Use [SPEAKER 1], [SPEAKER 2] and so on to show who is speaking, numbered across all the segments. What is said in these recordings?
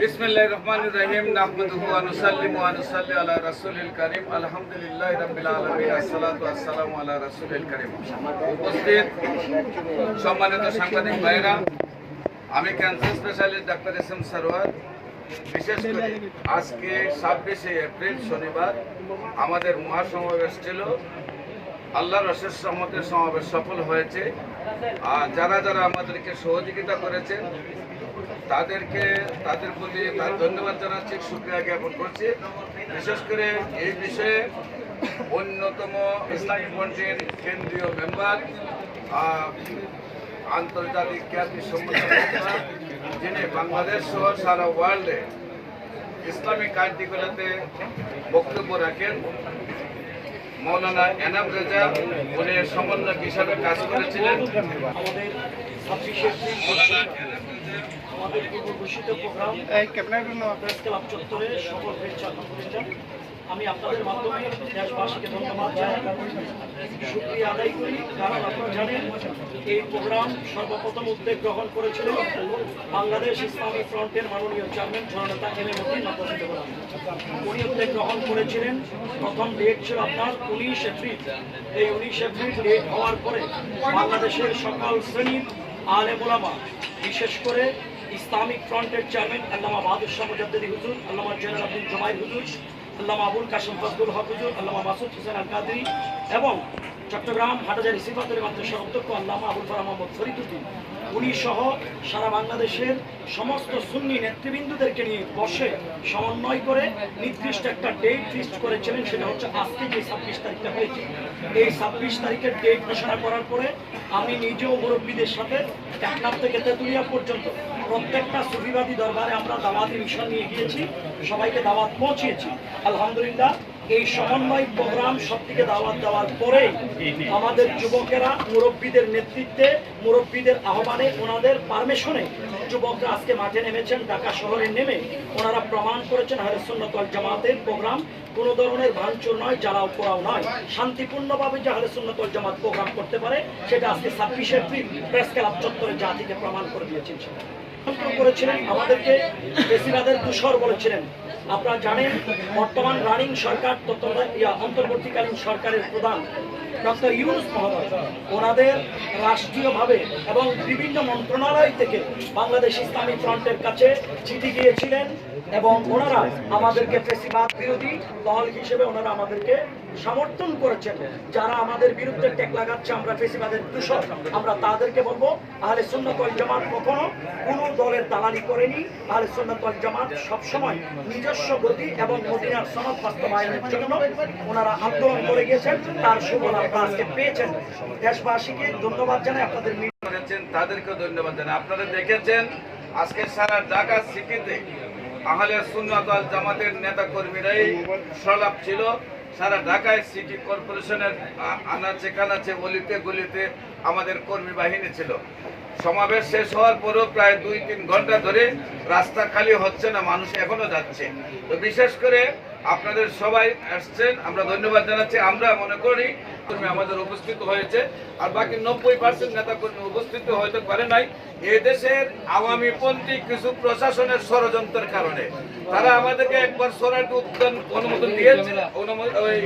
[SPEAKER 1] বিসমিল্লাহির রহমানির উপস্থিত সম্মানিত সাংবাদিক ভাইরা, আমি cancer specialist doctor S M Sarowar. বিশেষ করে আজকে ছাব্বিশে এপ্রিল শনিবার আমাদের মহাসমাবেশ ছিল। আল্লাহর অশেষ রহমতের সমাবেশ সফল হয়েছে। আর যারা যারা আমাদেরকে সহযোগিতা করেছেন তাদেরকে তাদের প্রতি ধন্যবাদ জানাচ্ছি শুক্রিয়া জ্ঞাপন করছি। বিশেষ করে এই বিষয়ে অন্যতম ইসলামী ফ্রন্টের কেন্দ্রীয় মেম্বার আন্তর্জাতিক খ্যাতি বক্তা, যিনি বাংলাদেশ সহ সারা ওয়ার্ল্ডে ইসলামিক কার্যকলাপে বক্তব্য রাখেন। মৌলানা এনাম রেজা উনি সমন্বয়ক হিসাবে কাজ করেছিলেন।
[SPEAKER 2] আমাদের আমাদের পূর্ব ঘোষিত প্রোগ্রাম সকল আমি আপনাদের মাধ্যমে দেশবাসীকে ধন্যবাদ জানাই। শুক্রিয়া আদায় করি। কারণ আপনারা জানেন, এই প্রোগ্রাম সর্বপ্রথম উদ্যোগ গ্রহণ করেছিলেন বাংলাদেশ ইসলামী ফ্রন্টের মাননীয় চেয়ারম্যান জননেতা এম এ মতিন উনি উদ্যোগ গ্রহণ করেছিলেন। প্রথম ডেট ছিল আপনার উনিশ এপ্রিল। এই উনিশ এপ্রিল ডেট হওয়ার পরে বাংলাদেশের সকল শ্রেণির আলেম ওলামা, বিশেষ করে ইসলামিক ফ্রন্টের চেয়ারম্যান আল্লামা বাহাদুর শাহ মুজাদ্দিদি হুজুর, আল্লামা জয়নাল আব্দুল জমাই হুজুর আল্লামা আবুল কাশিম ফজলুল হক হুজুর, আল্লামা মাসুদ হোসেন আল কাদরি এবং চট্টগ্রাম হাটাজারি সিফাতের মাধ্যমে অধ্যক্ষ আল্লামা আবুল ফারা মোহাম্মদ ফরিদুদ্দিন। উনি সহ সারা বাংলাদেশের সমস্ত সুন্নি নেতৃবৃন্দদেরকে নিয়ে বসে সমন্বয় করে নির্দিষ্ট একটা ডেট ফিক্সড করেছিলেন, সেটা হচ্ছে আজকে যে ছাব্বিশ তারিখটা হয়েছে। এই ছাব্বিশ তারিখের ডেট ঘোষণা করার পরে আমি নিজেও মুরব্বীদের সাথে টেকনাফ থেকে তেঁতুলিয়া পর্যন্ত প্রত্যেকটা সুফিবাদী দরবারে আমরা দাওয়াতি মিশন নিয়ে গিয়েছি, সবাইকে দাওয়াত পৌঁছিয়েছি। আলহামদুলিল্লাহ এই সমন্বয় প্রোগ্রাম সব থেকে দাওয়াত দেওয়ার পরেই আমাদের যুবকেরা, মুরব্বীদের নেতৃত্বে, মুরব্বীদের আহ্বানে ওনাদের পারমিশনে যুবকরা আজকে মাঠে নেমেছেন, ঢাকা শহরে নেমে ওনারা প্রমাণ করেছেন হারে সুন্নতল জামাতের প্রোগ্রাম। কোনো ধরনের ভাঙচুর নয় জ্বালাও পোড়াও নয়। শান্তিপূর্ণভাবে যে হারে সুন্নতল জামাত প্রোগ্রাম করতে পারে, সেটা আজকে ছাব্বিশে এপ্রিল প্রেস ক্লাব চত্বরে জাতিকে প্রমাণ করে দিয়েছেন করেছিলেন আমাদেরকে বেশিরাদের দূষর বলেছিলেন। আপনারা জানেন, বর্তমান রানিং সরকার অন্তর্বর্তীকালীন সরকারের প্রধান, ডক্টর ইউনুস মহোদয়। ওনাদের রাষ্ট্রীয়ভাবে এবং বিভিন্ন মন্ত্রণালয় থেকে বাংলাদেশ ইসলামী ফ্রন্টের কাছে চিঠি দিয়েছিলেন। এবং ওনারা আমাদেরকে ফেসিবাদ বিরোধী দল হিসেবে ওনারা আমাদেরকে সমর্থন করেছেন। যারা আমাদের বিরুদ্ধে টেক লাগাচ্ছে, আমরা ফেসিবাদের দূষণ আমরা তাদেরকে বলব, আহলে সুন্নতল জামাত কখনো কোনো দলের দালালি করেনি। আহলে সুন্নতল জামাত সবসময় নিজস্ব গতি এবং মদিনার সনদ বাস্তবায়নের জন্য ওনারা আন্দোলন করে গিয়েছেন, তার সুফল আপনারা আজকে পেয়েছেন। দেশবাসীকে ধন্যবাদ জানাই, আপনাদের
[SPEAKER 1] তাদেরকেও ধন্যবাদ জানাই। আপনারা দেখেছেন, আজকে সারা ঢাকা সিটিতে আহলে সুন্নাত আল জামাতের নেতা কর্মীরাই সলাপ ছিল। সারা ঢাকায় সিটি কর্পোরেশনের আনাচে কানাচে গলিতে গলিতে আমাদের কর্মী বাহিনী ছিল। সমাবেশ শেষ হওয়ার পরও প্রায় দুই তিন ঘণ্টা ধরে রাস্তা খালি হচ্ছে না, মানুষ এখনও যাচ্ছে। তো বিশেষ করে আপনাদের সবাই আসছেন, আমরা ধন্যবাদ জানাচ্ছি। আমরা মনে করি আমাদের উপস্থিত হয়েছে, আর বাকি নব্বই পার্সেন্ট উপস্থিত হতে পারে নাই। এদেশের কিছু প্রশাসনের ষড়যন্ত্রের কারণে। তারা আমাদেরকে একবার উদ্যান অনুমোদন দিয়েছে ওই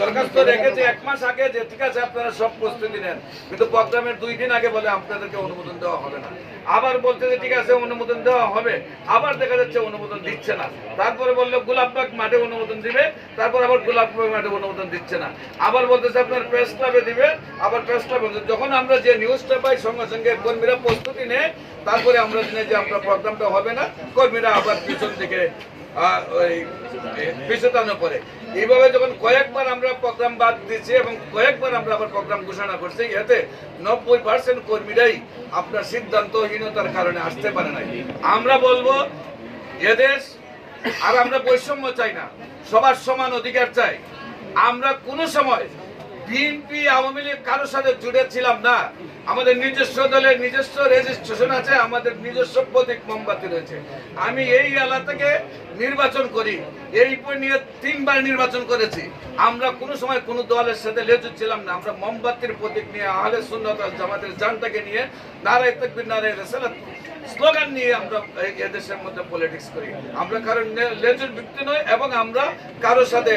[SPEAKER 1] দরখাস্ত রেখেছে এক মাস আগে যে, ঠিক আছে, আপনারা সব প্রস্তুতি নেন। কিন্তু প্রোগ্রামের দুই দিন আগে বলে আপনাদেরকে অনুমোদন দেওয়া হবে না। আবার বলতে যে, ঠিক আছে, অনুমোদন দেওয়া হবে। আবার দেখা যাচ্ছে অনুমোদন দিচ্ছে না। তারপরে বলল গোলাপবাগ মাঠে অনুমোদন দিবে। তারপর আবার গোলাপবাগ মাঠে অনুমোদন দিচ্ছে না। আবার বলতেছে, আপনার প্রেস ক্লাবে দিবে, আবার প্রেস ক্লাবে যখন আমরা যে নিউজটা পাই, সঙ্গে সঙ্গে কর্মীরা প্রস্তুতি নেয়, তারপরে আমরা জানি যে আমরা প্রোগ্রামটা হবে না, কর্মীরা আবার পিছন পরে এইভাবে যখন কয়েকবার আমরা প্রোগ্রাম বাদ দিচ্ছি এবং কয়েকবার আমরা আবার প্রোগ্রাম ঘোষণা করছি, এতে নব্বই পার্সেন্ট কর্মীরাই আপনার সিদ্ধান্তহীনতার কারণে আসতে পারে নাই। আমরা বলব এদেশ আর আমরা বৈষম্য চাই না, সবার সমান অধিকার চাই। আমরা কোনো সময় বিএনপি আওয়ামী লীগ কারোর সাথে জুড়ে ছিলাম না। আমাদের নিজস্ব দলের নিজস্ব রেজিস্ট্রেশন আছে, আমাদের নিজস্ব প্রতীক মোমবাতি রয়েছে। আমি এই এলাকা থেকে নির্বাচন করি। এই নিয়ে তিনবার নির্বাচন করেছি। আমরা কোনো সময় কোনো দলের সাথে লেজু ছিলাম না। আমরা মোমবাতির প্রতীক নিয়ে, আহলে সুন্নত জামাতের জানটাকে নিয়ে, নারায় তকবির, নারায় রেসালাত স্লোগান নিয়ে আমরা এদেশের মধ্যে পলিটিক্স করি। আমরা কারও লেজুর ব্যক্তি নয় এবং আমরা কারোর সাথে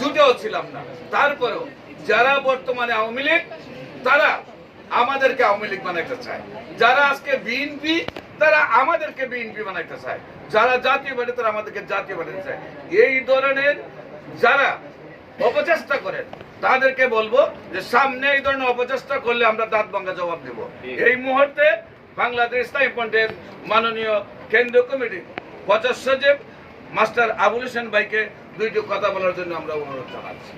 [SPEAKER 1] জুটেও ছিলাম না। তারপরেও যারা বর্তমানে আওয়ামী লীগ তারা আমাদেরকে আওয়ামী লীগ বানাইতে চায়। যারা আজকে বিএনপি তারা আমাদেরকে বিএনপি বানাইতে চায়। যারা জাতীয় পার্টি তারা আমাদেরকে জাতীয় বানাইতে চায়। এই ধরনের যারা অপচেষ্টা করেন তাদেরকে বলব যে সামনে এই ধরনের অপচেষ্টা করলে আমরা দাঁত ভাঙ্গা জবাব দেব। এই মুহূর্তে বাংলাদেশ ইসলামী ফ্রন্টের মাননীয় কেন্দ্রীয় কমিটির প্রচার সচিব মাস্টার আবুল হোসেন ভাইকে দুইটি কথা বলার জন্য আমরা অনুরোধ জানাচ্ছি।